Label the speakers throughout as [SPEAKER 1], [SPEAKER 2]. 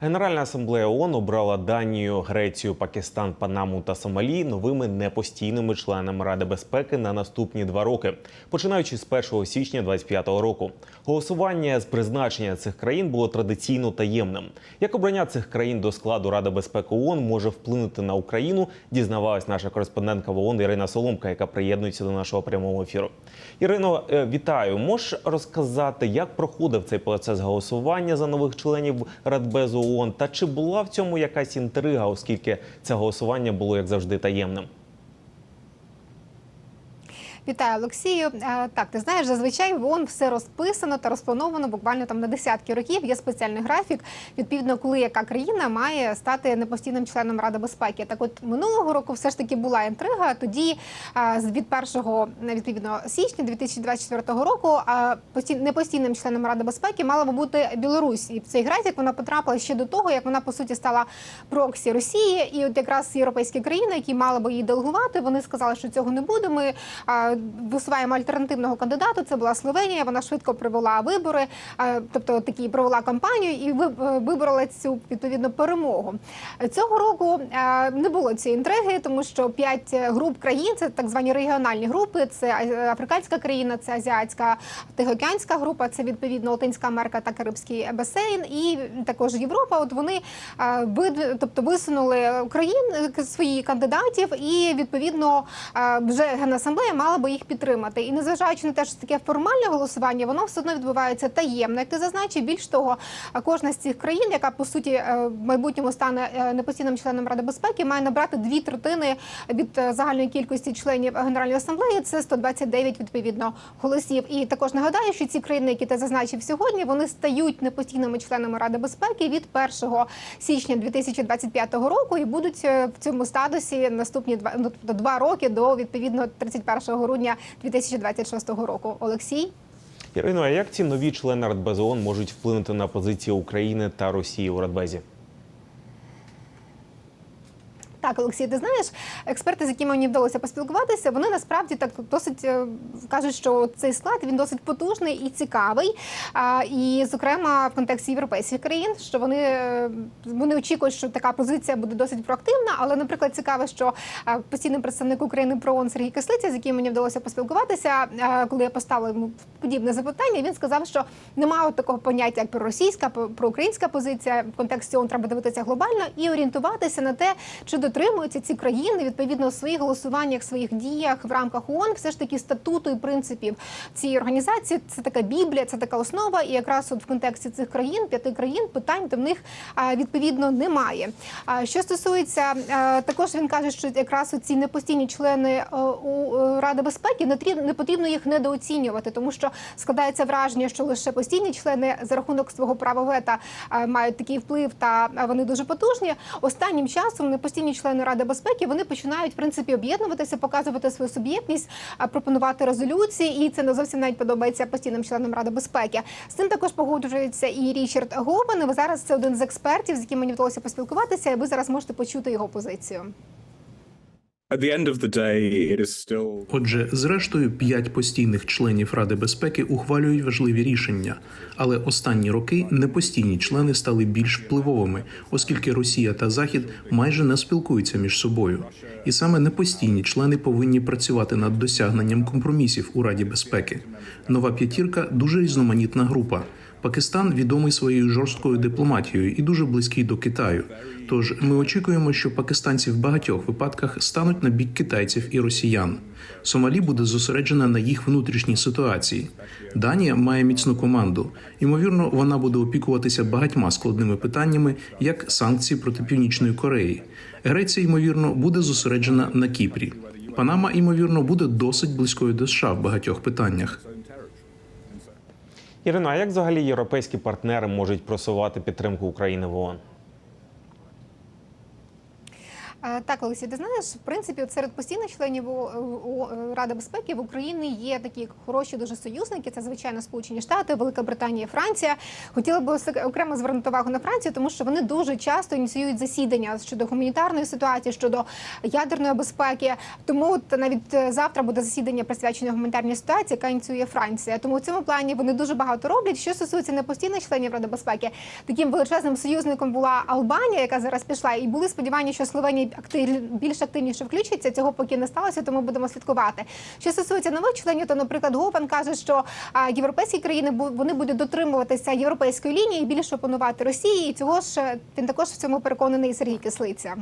[SPEAKER 1] Генеральна асамблея ООН обрала Данію, Грецію, Пакистан, Панаму та Сомалі новими непостійними членами Ради безпеки на наступні два роки, починаючи з 1 січня 2025 року. Голосування з призначення цих країн було традиційно таємним. Як обрання цих країн до складу Ради безпеки ООН може вплинути на Україну, дізнавалась наша кореспондентка в ООН Ірина Соломка, яка приєднується до нашого прямого ефіру. Ірино, е, вітаю. Можеш розказати, як проходив цей процес голосування за нових членів Радбезу ООН? Та чи була в цьому якась інтрига, оскільки це голосування було як завжди таємним?
[SPEAKER 2] Вітаю, Олексію. Е, Так, ти знаєш, зазвичай в ООН все розписано та розплановано буквально там на десятки років. Є спеціальний графік, відповідно, коли яка країна має стати непостійним членом Ради безпеки. Так, от минулого року все ж таки була інтрига. Тоді е, від 1 відповідно січня 2024 року е, пості- непостійним членом Ради безпеки мала би бути Білорусь. І в цей графік вона потрапила ще до того, як вона по суті стала проксі Росії. І от якраз європейські країни, які мали би її делегувати, вони сказали, що цього не буде. Ми висуваємо альтернативного кандидата. Це була Словенія. Вона швидко провела вибори, тобто такі провела кампанію і е, виборола цю відповідно перемогу. Цього року е, не було цієї інтриги, тому що п'ять груп країн це так звані регіональні групи. Це е, африканська країна, це азіатська тихоокеанська група, це відповідно Латинська Америка та Карибський басейн, і також Європа. От вони е, тобто висунули Україн е, свої кандидатів, і відповідно е, вже генасамблея мала би їх підтримати. І незважаючи на те, що таке формальне голосування, воно все одно відбувається таємно. Як ти зазначив, більш того, кожна з цих країн, яка по суті е, в майбутньому стане е, непостійним членом Ради безпеки, має набрати дві третини від е, загальної кількості членів Генеральної асамблеї. Це 129 відповідно голосів. І також нагадаю, що ці країни, які ти зазначив сьогодні, вони стають непостійними членами Ради безпеки від 1 січня 2025 року і будуть в цьому статусі наступні два ну, тобто два роки до відповідно 31 грудня 2026 року. Олексій.
[SPEAKER 1] Ірино, а як ці нові члени Радбезу ООН можуть вплинути на позиції України та Росії у Радбезі?
[SPEAKER 2] Так, Олексій, ти знаєш, експерти, з якими мені вдалося поспілкуватися, вони насправді так досить е, кажуть, що цей склад він досить потужний і цікавий. І, зокрема, в контексті європейських країн, що вони, е, вони очікують, що така позиція буде досить проактивна. Але, наприклад, цікаво, що е, постійний представник України про ООН Сергій Кислиця, з яким мені вдалося поспілкуватися, коли я поставила йому подібне запитання, він сказав, що немає такого поняття, як проросійська, проукраїнська позиція. В контексті ООН треба дивитися глобально і орієнтуватися на те, чи дотримуються ці країни відповідно своїх голосуваннях, своїх діях в рамках ООН, все ж таки статуту і принципів цієї організації. Це така біблія, це така основа. І якраз от в контексті цих країн, п'яти країн, питань до них відповідно немає. Що стосується також, він каже, що якраз ці непостійні члени е, у е, Ради безпеки не трі- не потрібно їх недооцінювати, тому що складається враження, що лише постійні члени за рахунок свого права вета е, мають такий вплив, та вони дуже потужні. Останнім часом непостійні члени Ради безпеки вони починають в принципі об'єднуватися, показувати свою суб'єктність, пропонувати резолюції, і це не зовсім навіть подобається постійним членам Ради безпеки. З цим також погоджується і Річард Говен. Ви зараз це один з експертів, з яким мені вдалося поспілкуватися, і ви зараз можете почути його позицію.
[SPEAKER 3] Отже, зрештою, п'ять постійних членів Ради безпеки ухвалюють важливі рішення, але останні роки непостійні члени стали більш впливовими, оскільки Росія та Захід майже не спілкуються між собою. І саме непостійні члени повинні працювати над досягненням компромісів у Раді безпеки. Нова п'ятірка дуже різноманітна група. Пакистан відомий своєю жорсткою дипломатією і дуже близький до Китаю. Тож ми очікуємо, що пакистанці в багатьох випадках стануть на бік китайців і росіян. Сомалі буде зосереджена на їх внутрішній ситуації. Данія має міцну команду. Ймовірно, вона буде опікуватися багатьма складними питаннями, як санкції проти Північної Кореї. Греція, ймовірно, буде зосереджена на Кіпрі. Панама, ймовірно, буде досить близькою до США в багатьох питаннях.
[SPEAKER 1] Ірино, а як взагалі європейські партнери можуть просувати підтримку України в ООН?
[SPEAKER 2] Так, Олексій, ти знаєш, в принципі, серед постійних членів Ради безпеки в Україні є такі хороші дуже союзники. Це звичайно Сполучені Штати, Велика Британія, Франція. Хотіла би окремо звернути увагу на Францію, тому що вони дуже часто ініціюють засідання щодо гуманітарної ситуації, щодо ядерної безпеки. Тому от навіть е, завтра буде засідання присвячене гуманітарній ситуації, яка ініціює Франція. Тому в цьому плані вони дуже багато роблять. Що стосується непостійних членів Ради безпеки, таким величезним союзником була Албанія, яка зараз пішла, і були сподівання, що Словенія актив, більш активніше включиться. Цього поки не сталося, тому будемо слідкувати. Що стосується нових членів, то, наприклад, Гован каже, що європейські країни вони будуть дотримуватися європейської лінії і більше опанувати Росії. І цього ж він також в цьому переконаний Сергій Кислиця.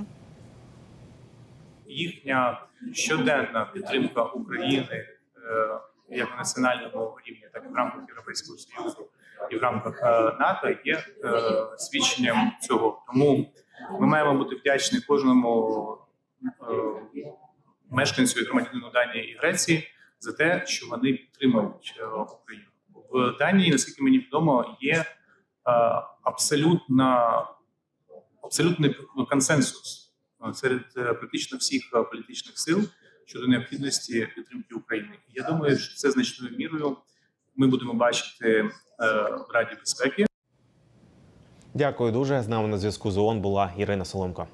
[SPEAKER 4] їхня щоденна підтримка України е, як на національному рівні, так і в рамках Європейського Союзу і в рамках е, НАТО є е, свідченням цього. Тому ми маємо бути вдячні кожному е, мешканцю і громадянину Данії і Греції за те, що вони підтримують е, Україну. В Данії, наскільки мені відомо, є е, абсолютна абсолютний консенсус серед практично всіх політичних сил щодо необхідності підтримки України. Я думаю, що це значною мірою ми будемо бачити в Раді безпеки.
[SPEAKER 1] Дякую дуже. З нами на зв'язку з ООН була Ірина Соломко.